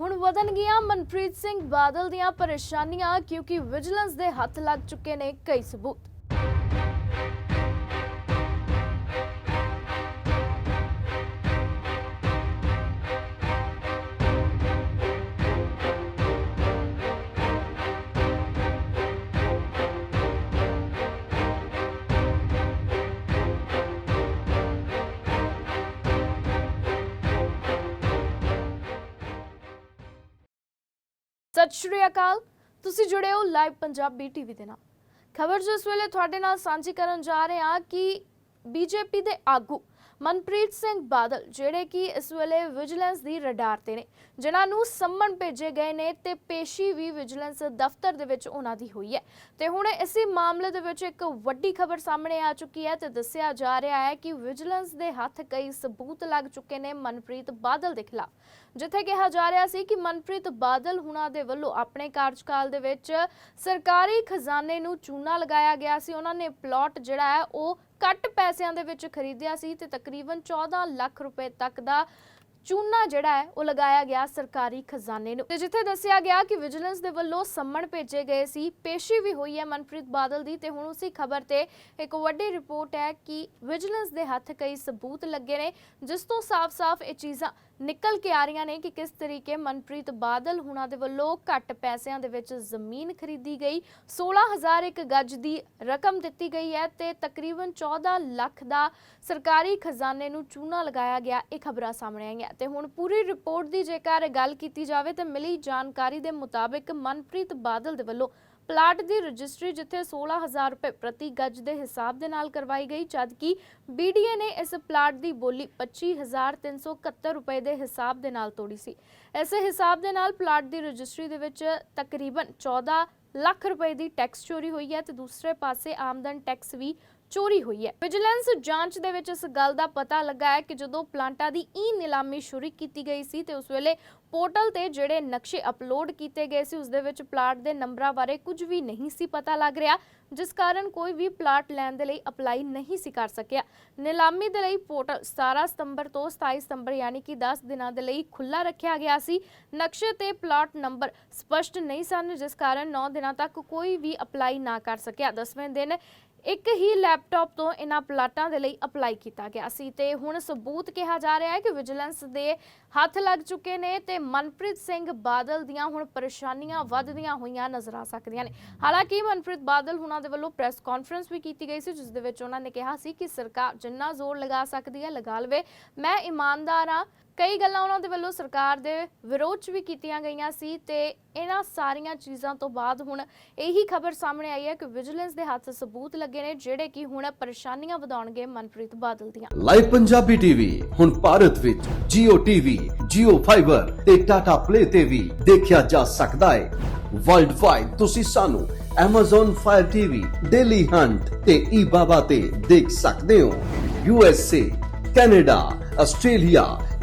ਹੁਣ ਵਧਣਗੀਆਂ ਮਨਪ੍ਰੀਤ ਸਿੰਘ ਬਾਦਲ ਦੀਆਂ ਪਰੇਸ਼ਾਨੀਆਂ ਕਿਉਂਕਿ ਵਿਜੀਲੈਂਸ ਦੇ ਹੱਥ ਲੱਗ ਚੁੱਕੇ ਨੇ ਕਈ ਸਬੂਤ। ਸਤਿ ਸ਼੍ਰੀ ਅਕਾਲ। ਤੁਸੀਂ ਜੁੜੇ ਹੋ ਲਾਈਵ ਪੰਜਾਬੀ ਟੀਵੀ ਦੇ ਨਾਲ। ਖਬਰ ਜੋ ਇਸ ਵੇਲੇ ਤੁਹਾਡੇ ਨਾਲ ਸਾਂਝੀ ਕਰਨ ਜਾ ਰਹੇ ਹਾਂ ਕਿ ਬੀਜੇਪੀ ਦੇ ਆਗੂ ਮਨਪ੍ਰੀਤ ਸਿੰਘ ਬਾਦਲ, ਜਿਹੜੇ ਕਿ ਇਸ ਵੇਲੇ ਵਿਜੀਲੈਂਸ ਦੀ ਰਡਾਰ ਤੇ ਨੇ, ਜਿਨ੍ਹਾਂ ਨੂੰ ਸੰਮਣ ਭੇਜੇ ਗਏ ਨੇ ਤੇ ਪੇਸ਼ੀ ਵੀ ਵਿਜੀਲੈਂਸ ਦਫ਼ਤਰ ਦੇ ਵਿੱਚ ਉਹਨਾਂ ਦੀ ਹੋਈ ਹੈ। ਤੇ ਹੁਣ ਇਸੇ ਮਾਮਲੇ ਦੇ ਵਿੱਚ ਇੱਕ ਵੱਡੀ ਖਬਰ ਸਾਹਮਣੇ ਆ ਚੁੱਕੀ ਹੈ ਤੇ ਦੱਸਿਆ ਜਾ ਰਿਹਾ ਹੈ ਕਿ ਵਿਜੀਲੈਂਸ ਦੇ ਹੱਥ ਕਈ ਸਬੂਤ ਲੱਗ ਚੁੱਕੇ ਨੇ ਮਨਪ੍ਰੀਤ ਬਾਦਲ ਦੇ ਖਿਲਾਫ। ਜਿੱਥੇ ਕਿਹਾ ਜਾ ਰਿਹਾ ਸੀ ਕਿ ਮਨਪ੍ਰੀਤ ਬਾਦਲ ਹੁਣਾਂ ਦੇ ਵੱਲੋਂ ਆਪਣੇ ਕਾਰਜਕਾਲ ਦੇ ਵਿੱਚ ਸਰਕਾਰੀ ਖਜ਼ਾਨੇ ਨੂੰ ਚੂਨਾ ਲਗਾਇਆ ਗਿਆ ਸੀ। ਉਹਨਾਂ ਨੇ ਪਲਾਟ ਜਿਹੜਾ ਹੈ ਉਹ ਘੱਟ ਪੈਸਿਆਂ ਦੇ ਵਿੱਚ ਖਰੀਦਿਆ ਸੀ ਤੇ ਤਕਰੀਬਨ 14 ਲੱਖ ਰੁਪਏ ਤੱਕ ਦਾ ਚੂਨਾ ਜਿਹੜਾ ਹੈ, ਉਹ ਲਗਾਇਆ ਗਿਆ ਸਰਕਾਰੀ ਖਜ਼ਾਨੇ ਨੂੰ। ਤੇ ਜਿੱਥੇ ਦੱਸਿਆ ਗਿਆ ਕਿ ਵਿਜੀਲੈਂਸ ਦੇ ਵੱਲੋਂ ਸੰਮਣ ਭੇਜੇ ਗਏ ਸੀ, ਪੇਸ਼ੀ ਵੀ ਹੋਈ ਹੈ ਮਨਪ੍ਰੀਤ ਬਾਦਲ ਦੀ ਤੇ ਹੁਣ ਉਸੇ ਖਬਰ ਤੇ ਇੱਕ ਵੱਡੀ ਰਿਪੋਰਟ ਹੈ ਕਿ ਵਿਜੀਲੈਂਸ ਦੇ ਹੱਥ ਕਈ ਸਬੂਤ ਲੱਗੇ ਨੇ, ਜਿਸ ਤੋਂ ਸਾਫ਼-ਸਾਫ਼ ਇਹ ਚੀਜ਼ਾਂ ਨਿਕਲ ਕੇ ਆ ਰਹੀਆਂ ਨੇ ਕਿ ਕਿਸ ਤਰੀਕੇ ਮਨਪ੍ਰੀਤ ਬਾਦਲ ਹੁਣਾਂ ਦੇ ਵੱਲੋਂ ਘੱਟ ਪੈਸਿਆਂ ਦੇ ਵਿੱਚ ਜ਼ਮੀਨ ਖਰੀਦੀ ਗਈ। 16000 ਇੱਕ ਗੱਜ ਦੀ ਰਕਮ ਦਿੱਤੀ ਗਈ ਹੈ ਤੇ ਤਕਰੀਬਨ 14 ਲੱਖ ਦਾ ਸਰਕਾਰੀ ਖਜ਼ਾਨੇ ਨੂੰ ਚੂਨਾ ਲਗਾਇਆ ਗਿਆ, ਇਹ ਖਬਰਾਂ ਸਾਹਮਣੇ ਆਈਆਂ। ਤੇ ਹੁਣ ਪੂਰੀ ਰਿਪੋਰਟ ਦੀ ਜੇਕਰ ਗੱਲ ਕੀਤੀ ਜਾਵੇ ਤੇ ਮਿਲੀ ਜਾਣਕਾਰੀ ਦੇ ਮੁਤਾਬਿਕ ਮਨਪ੍ਰੀਤ ਬਾਦਲ ਦੇ ਵੱਲੋਂ ਪਲਾਟ ਦੀ ਰਜਿਸਟਰੀ ਜਿੱਥੇ 16000 ਰੁਪਏ ਪ੍ਰਤੀ ਗੱਜ ਦੇ ਹਿਸਾਬ ਦੇ ਨਾਲ ਕਰਵਾਈ ਗਈ ਜਦਕਿ ਬੀਡੀਏ ਨੇ ਇਸ ਪਲਾਟ ਦੀ ਬੋਲੀ 25371 ਰੁਪਏ ਦੇ ਹਿਸਾਬ ਦੇ ਨਾਲ ਤੋੜੀ ਸੀ। ਇਸੇ ਹਿਸਾਬ ਦੇ ਨਾਲ ਪਲਾਟ ਦੀ ਰਜਿਸਟਰੀ ਦੇ ਵਿੱਚ ਤਕਰੀਬਨ 14 ਲੱਖ ਰੁਪਏ ਦੀ ਟੈਕਸ ਚੋਰੀ ਹੋਈ ਹੈ ਤੇ ਦੂਸਰੇ ਪਾਸੇ ਆਮਦਨ ਟੈਕਸ ਵੀ ਚੋਰੀ ਹੋਈ ਹੈ। ਵਿਜੀਲੈਂਸ ਜਾਂਚ ਦੇ ਵਿੱਚ ਇਸ ਗੱਲ ਦਾ ਪਤਾ ਲੱਗਾ ਹੈ ਕਿ ਜਦੋਂ ਪਲਾਂਟਾਂ ਦੀ ਈ ਨਿਲਾਮੀ ਸ਼ੁਰੂ ਕੀਤੀ ਗਈ ਸੀ ਤੇ ਉਸ ਵੇਲੇ ਪੋਰਟਲ ਤੇ ਜਿਹੜੇ ਨਕਸ਼ੇ ਅਪਲੋਡ ਕੀਤੇ ਗਏ ਸੀ, ਉਸ ਦੇ ਵਿੱਚ ਪਲਾਟ ਦੇ ਨੰਬਰਾਂ ਬਾਰੇ ਕੁਝ ਵੀ ਨਹੀਂ ਸੀ ਪਤਾ ਲੱਗ ਰਿਹਾ, ਜਿਸ ਕਾਰਨ ਕੋਈ ਵੀ ਪਲਾਟ ਲੈਣ ਦੇ ਲਈ ਅਪਲਾਈ ਨਹੀਂ ਸੀ ਕਰ ਸਕਿਆ। ਨਿਲਾਮੀ ਦੇ ਲਈ ਪੋਰਟਲ 17 ਸਤੰਬਰ ਤੋਂ 27 ਸਤੰਬਰ ਯਾਨੀ ਕਿ 10 ਦਿਨਾਂ ਦੇ ਲਈ ਖੁੱਲਾ ਰੱਖਿਆ ਗਿਆ ਸੀ। ਨਕਸ਼ੇ ਤੇ ਪਲਾਟ ਨੰਬਰ ਸਪਸ਼ਟ ਨਹੀਂ ਸਨ, ਜਿਸ ਕਾਰਨ 9 ਦਿਨਾਂ ਤੱਕ ਕੋਈ ਵੀ ਅਪਲਾਈ ਨਾ ਕਰ ਸਕਿਆ। 10ਵੇਂ ਦਿਨ ਇੱਕ ਹੀ ਲੈਪਟਾਪ ਤੋਂ ਇਹਨਾਂ ਪਲਾਟਾਂ ਦੇ ਲਈ ਅਪਲਾਈ ਕੀਤਾ ਗਿਆ ਸੀ ਤੇ ਹੁਣ ਸਬੂਤ ਕਿਹਾ ਜਾ ਰਿਹਾ ਹੈ ਕਿ ਵਿਜੀਲੈਂਸ ਦੇ ਹੱਥ ਲੱਗ ਚੁੱਕੇ ਨੇ ਤੇ ਮਨਪ੍ਰੀਤ ਸਿੰਘ ਬਾਦਲ ਦੀਆਂ ਹੁਣ ਪਰੇਸ਼ਾਨੀਆਂ ਵੱਧਦੀਆਂ ਹੋਈਆਂ ਨਜ਼ਰ ਆ ਸਕਦੀਆਂ ਨੇ। ਹਾਲਾਂਕਿ ਮਨਪ੍ਰੀਤ ਬਾਦਲ ਹੁਣਾਂ ਦੇ ਵੱਲੋਂ ਪ੍ਰੈਸ ਕਾਨਫਰੰਸ ਵੀ ਕੀਤੀ ਗਈ ਸੀ, ਜਿਸ ਦੇ ਵਿੱਚ ਉਹਨਾਂ ਨੇ ਕਿਹਾ ਸੀ ਕਿ ਸਰਕਾਰ ਜਿੰਨਾ ਜ਼ੋਰ ਲਗਾ ਸਕਦੀ ਹੈ, ਲਗਾ ਲਵੇ। ਮੈਂ ਇਮਾਨਦਾਰ ਹਾਂ ਕਈ ਗੱਲਾਂ ਉਹਨਾਂ ਦੇ ਵੱਲੋਂ ਸਰਕਾਰ ਦੇ ਵਿਰੋਧ 'ਚ ਵੀ ਕੀਤੀਆਂ ਗਈਆਂ ਸੀ ਤੇ ਇਹਨਾਂ ਸਾਰੀਆਂ ਚੀਜ਼ਾਂ ਤੋਂ ਬਾਅਦ ਹੁਣ ਇਹੀ ਖਬਰ ਸਾਹਮਣੇ ਆਈ ਹੈ ਕਿ ਵਿਜੀਲੈਂਸ ਦੇ ਹੱਥ ਸਬੂਤ ਲੱਗੇ ਨੇ ਜਿਹੜੇ ਕਿ ਹੁਣ ਪਰੇਸ਼ਾਨੀਆਂ ਵਧਾਉਣਗੇ ਮਨਪ੍ਰੀਤ ਬਾਦਲ ਦੀਆਂ। ਲਾਈਵ ਪੰਜਾਬੀ ਟੀਵੀ ਹੁਣ ਭਾਰਤ ਵਿੱਚ Jio TV, Jio Fiber ਤੇ Tata Play ਤੇ ਵੀ ਦੇਖਿਆ ਜਾ ਸਕਦਾ ਹੈ। ਵਰਲਡ ਵਾਈਡ ਤੁਸੀਂ ਸਾਨੂੰ Amazon Fire TV, Daily Hunt ਤੇ eBaba ਤੇ ਦੇਖ ਸਕਦੇ ਹੋ। USA, Canada, Australia,